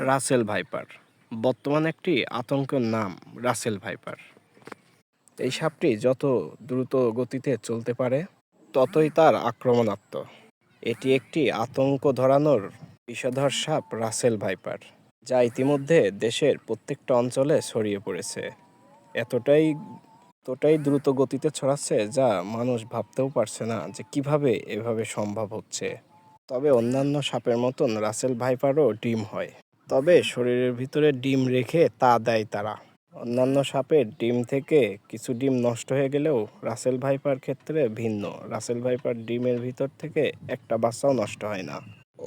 Russell viper. বর্তমানে একটি আতঙ্কের নাম রাসেল ভাইপার। এই সাপটি যত দ্রুত গতিতে চলতে পারে, ততই তার আক্রমণাত্মক। এটি একটি আতঙ্ক ধরানোর বিষধর সাপ রাসেল ভাইপার, যা ইতিমধ্যে দেশের প্রত্যেকটা অঞ্চলে ছড়িয়ে পড়েছে। এতটাই এতটাই দ্রুত গতিতে ছড়াচ্ছে যা মানুষ ভাবতেও পারছে না যে কীভাবে এভাবে সম্ভব হচ্ছে। তবে অন্যান্য সাপের মতন রাসেল ভাইপারও ডিম হয়। তবে শরীরের ভিতরে ডিম রেখে তা দেয় তারা। অন্যান্য সাপের ডিম থেকে কিছু ডিম নষ্ট হয়ে গেলেও রাসেল ভাইপার ক্ষেত্রে ভিন্ন। রাসেল ভাইপার ডিমের ভিতর থেকে একটা বাচ্চাও নষ্ট হয় না।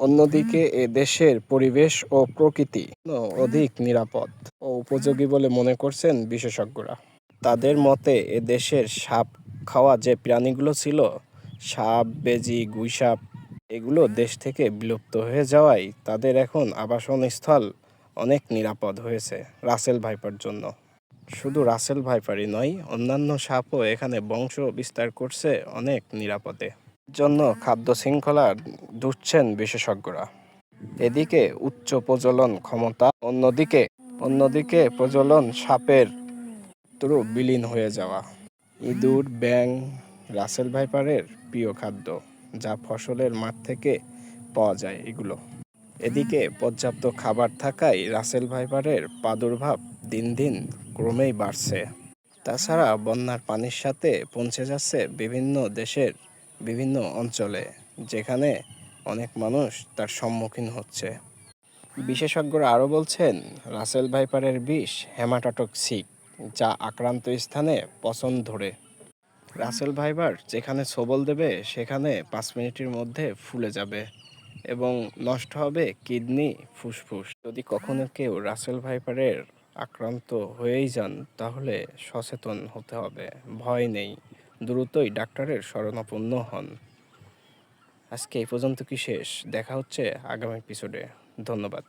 অন্যদিকে এ দেশের পরিবেশ ও প্রকৃতি অধিক নিরাপদ ও উপযোগী বলে মনে করছেন বিশেষজ্ঞরা। তাদের মতে, এ দেশের সাপ খাওয়া যে প্রাণীগুলো ছিল, সাপ, বেজি, গুইসাপ এগুলো দেশ থেকে বিলুপ্ত হয়ে যাওয়ায় তাদের এখন আবাসনস্থল অনেক নিরাপদ হয়েছে রাসেল ভাইপার জন্য। শুধু রাসেল ভাইপারই নয়, অন্যান্য সাপও এখানে বংশ বিস্তার করছে অনেক নিরাপদে। জন্য খাদ্য শৃঙ্খলা দুটছেন বিশেষজ্ঞরা। এদিকে উচ্চ প্রজনন ক্ষমতা, অন্যদিকে অন্যদিকে প্রজলন সাপের দ্রু বিলীন হয়ে যাওয়া। ইঁদুর ব্যাং রাসেল ভাইপারের প্রিয় খাদ্য। যা ফসলের মাঠ থেকে পাওয়া যায় এগুলো। এদিকে পর্যাপ্ত খাবার থাকায় রাসেল ভাইপারের প্রাদুর্ভাব দিন দিন ক্রমেই বাড়ছে। তাছাড়া বন্যার পানির সাথে পৌঁছে যাচ্ছে বিভিন্ন দেশের বিভিন্ন অঞ্চলে, যেখানে অনেক মানুষ তার সম্মুখীন হচ্ছে। বিশেষজ্ঞরা আরও বলছেন, রাসেল ভাইপারের বিষ হেমাটাটক্সিক, যা আক্রান্ত স্থানে পছন ধরে। রাসেল ভাইবার যেখানে সবল দেবে, সেখানে পাঁচ মিনিটের মধ্যে ফুলে যাবে এবং নষ্ট হবে কিডনি ফুসফুস। যদি কখনো কেউ রাসেল ভাইপারের আক্রান্ত হয়েই যান, তাহলে সচেতন হতে হবে। ভয় নেই। দ্রুতই ডাক্তারের শরণাপন্ন হন। আজকে এই পর্যন্ত কি শেষ? দেখা হচ্ছে আগামী এপিসোডে ধন্যবাদ।